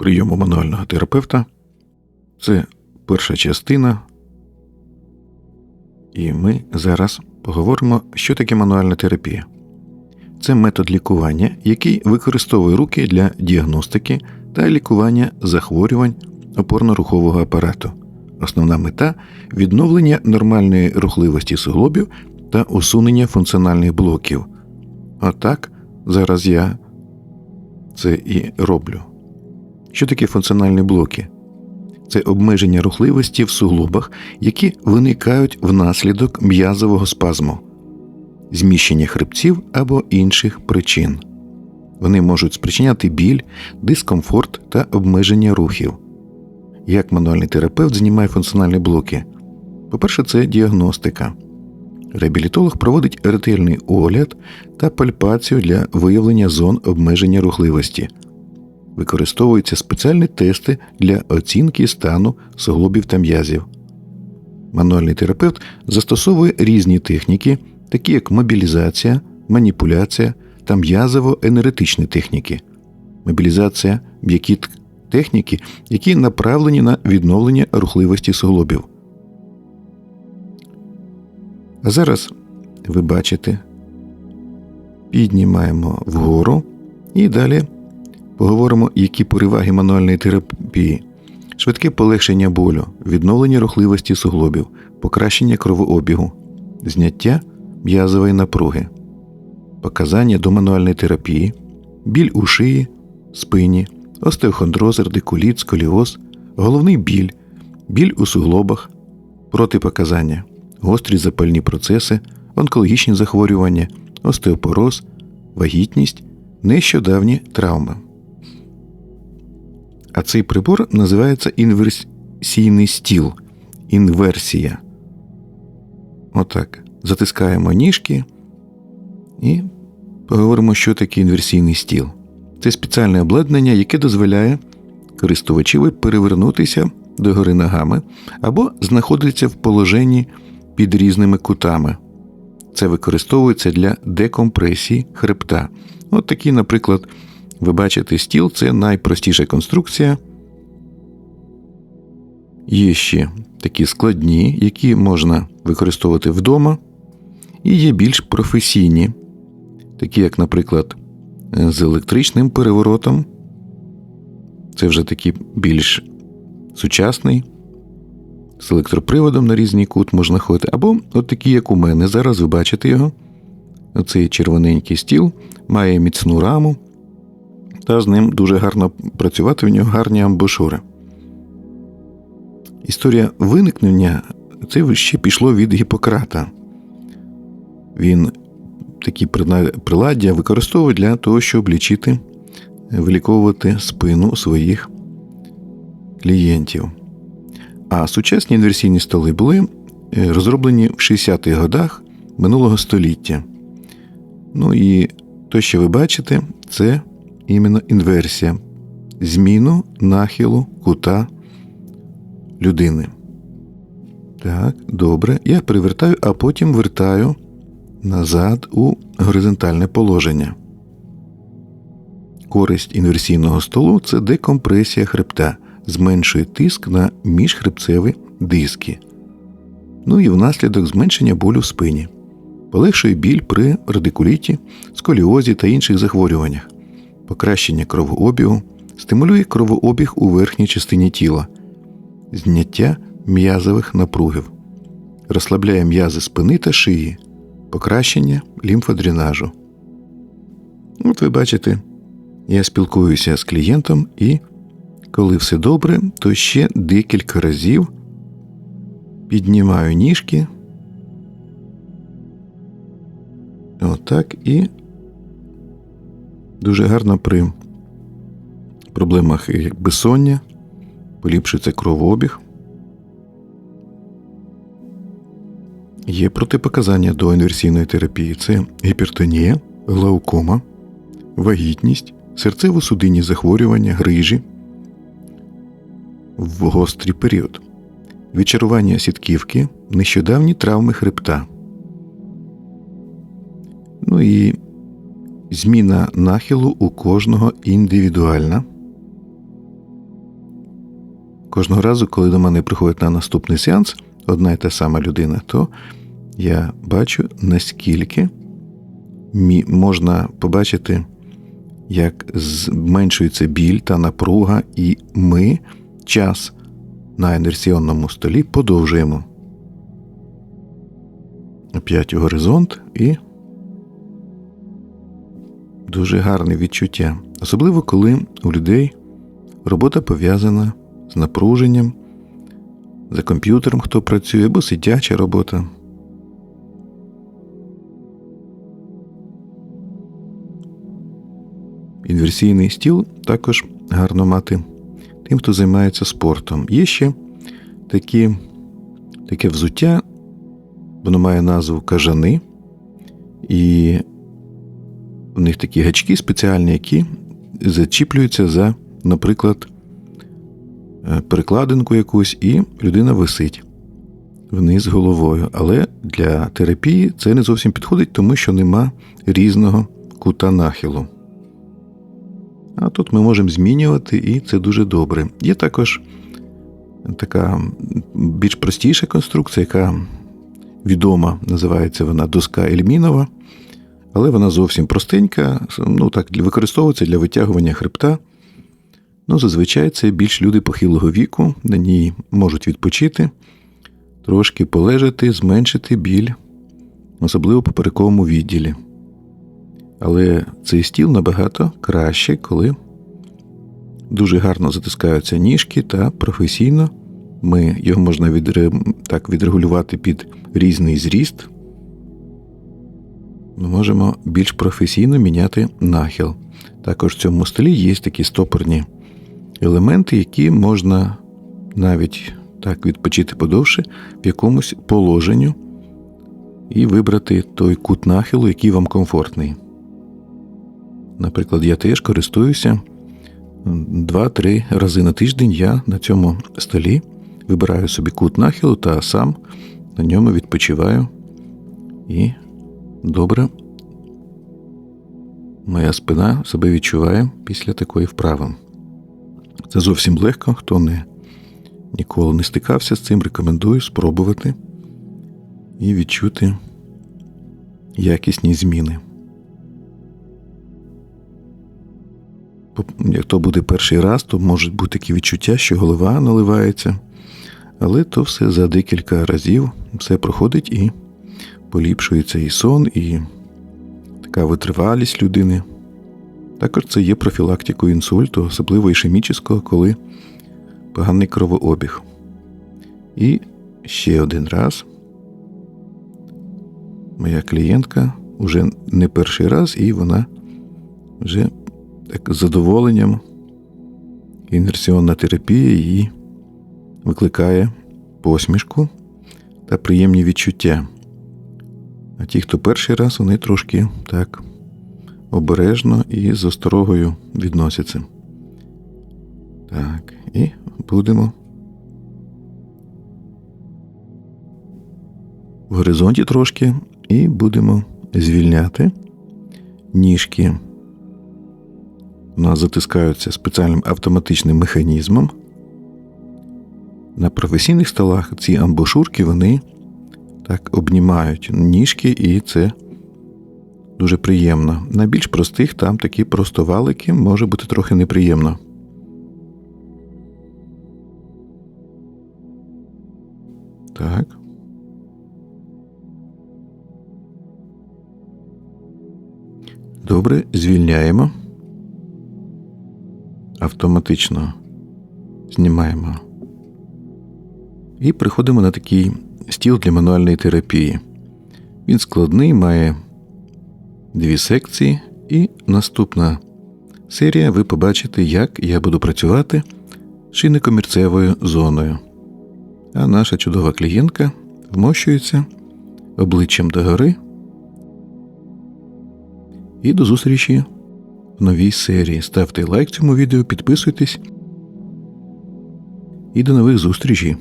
прийому мануального терапевта. Це перша частина. І ми зараз поговоримо, що таке мануальна терапія. Це метод лікування, який використовує руки для діагностики та лікування захворювань опорно-рухового апарату. Основна мета відновлення нормальної рухливості суглобів та усунення функціональних блоків. Отак зараз я це і роблю. Що таке функціональні блоки? Це обмеження рухливості в суглобах, які виникають внаслідок м'язового спазму, зміщення хребців або інших причин. Вони можуть спричиняти біль, дискомфорт та обмеження рухів. Як мануальний терапевт знімає функціональні блоки? По-перше, це діагностика. Реабілітолог проводить ретельний огляд та пальпацію для виявлення зон обмеження рухливості. Використовуються спеціальні тести для оцінки стану суглобів та м'язів. Мануальний терапевт застосовує різні техніки, такі як мобілізація, маніпуляція та м'язово-енергетичні техніки. Мобілізація м'які техніки, які направлені на відновлення рухливості суглобів. А зараз ви бачите, піднімаємо вгору і далі поговоримо, які переваги мануальної терапії, швидке полегшення болю, відновлення рухливості суглобів, покращення кровообігу, зняття м'язової напруги, показання до мануальної терапії, біль у шиї, спині, остеохондроз, радикуліт, сколіоз, головний біль, біль у суглобах, протипоказання, гострі запальні процеси, онкологічні захворювання, остеопороз, вагітність, нещодавні травми. А цей прибор називається інверсійний стіл. Інверсія. Отак. Затискаємо ніжки і поговоримо, що таке інверсійний стіл. Це спеціальне обладнання, яке дозволяє користувачеві перевернутися догори ногами або знаходитися в положенні під різними кутами. Це використовується для декомпресії хребта. От такий, наприклад, ви бачите стіл це найпростіша конструкція. Є ще такі складні, які можна використовувати вдома, і є більш професійні, такі як, наприклад, з електричним переворотом. Це вже такий більш сучасний, з електроприводом на різний кут можна ходити. Або от такі, як у мене. Зараз ви бачите його. Оцей червоненький стіл має міцну раму, та з ним дуже гарно працювати, в нього гарні амбушури. Історія виникнення це ще пішло від Гіппократа. Він такі приладдя використовує для того, щоб лічити, виліковувати спину своїх клієнтів. А сучасні інверсійні столи були е, розроблені в 60-х годах минулого століття. Ну і то, що ви бачите, це іменно інверсія, зміну нахилу кута людини. Так, добре. Я привертаю, а потім вертаю назад у горизонтальне положення. Користь інверсійного столу це декомпресія хребта, зменшує тиск на міжхребцеві диски. Ну і внаслідок зменшення болю в спині, полегшує біль при радикуліті, сколіозі та інших захворюваннях, покращення кровообігу, стимулює кровообіг у верхній частині тіла, зняття м'язових напругів, розслабляє м'язи спини та шиї, покращення лімфодренажу. От ви бачите, я спілкуюся з клієнтом і, коли все добре, то ще декілька разів піднімаю ніжки. Отак і дуже гарно при проблемах безсоння, поліпшується кровообіг. Є протипоказання до інверсійної терапії: це гіпертонія, глаукома, вагітність, серцево-судинні захворювання, грижі в гострий період, відчарування сітківки, нещодавні травми хребта. Ну і зміна нахилу у кожного індивідуальна. кожного разу, коли до мене приходить на наступний сеанс одна і та сама людина, то я бачу, наскільки можна побачити, як зменшується біль та напруга, і ми час на інерційному столі подовжуємо. Опять горизонт і дуже гарне відчуття. Особливо, коли у людей робота пов'язана з напруженням, за комп'ютером хто працює, або сидяча робота. Інверсійний стіл також гарно мати тим, хто займається спортом. Є ще такі, таке взуття, воно має назву кажани, і в них такі гачки спеціальні, які зачіплюються за, наприклад, е, перекладинку якусь, і людина висить вниз головою. Але для терапії це не зовсім підходить, тому що нема різного кута нахилу. А тут ми можемо змінювати, і це дуже добре. Є також така більш простіша конструкція, яка відома, називається вона доска Ельмінова, але вона зовсім простенька, ну так, використовується для витягування хребта. Ну, зазвичай це більш люди похилого віку, на ній можуть відпочити, трошки полежати, зменшити біль, особливо по поперековому відділі. Але цей стіл набагато краще, коли дуже гарно затискаються ніжки та професійно ми його можна відре... так відрегулювати під різний зріст. Ми можемо більш професійно міняти нахил. Також в цьому столі є такі стопорні елементи, які можна навіть так відпочити подовше в якомусь положенню і вибрати той кут нахилу, який вам комфортний. Наприклад, я теж користуюся 2-3 рази на тиждень я на цьому столі вибираю собі кут нахилу та сам на ньому відпочиваю. І добре моя спина себе відчуває після такої вправи. Це зовсім легко, хто не ніколи не стикався з цим, рекомендую спробувати і відчути якісні зміни. Як то буде перший раз, то можуть бути такі відчуття, що голова наливається. Але то все за декілька разів все проходить і поліпшується і сон, і така витривалість людини. Також це є профілактикою інсульту, особливо ішемічного, коли поганий кровообіг. І ще один раз моя клієнтка вже не перший раз, і вона вже так з задоволенням інерсіонна терапія її викликає посмішку та приємні відчуття. А ті, хто перший раз, вони трошки так обережно і з осторогою відносяться. Так, і будемо в горизонті трошки, і будемо звільняти ніжки. У нас затискаються спеціальним автоматичним механізмом. На професійних столах ці амбушурки вони так обнімають ніжки, і це дуже приємно. На більш простих там такі просто валики може бути трохи неприємно. Так. Добре, звільняємо. Автоматично знімаємо. І приходимо на такий стіл для мануальної терапії. Він складний, має дві секції, і наступна серія ви побачите, як я буду працювати шинникомірцевою зоною. А наша чудова клієнтка вмощується обличчям догори. І до зустрічі в новій серії. Ставте лайк цьому відео, підписуйтесь. І до нових зустрічей!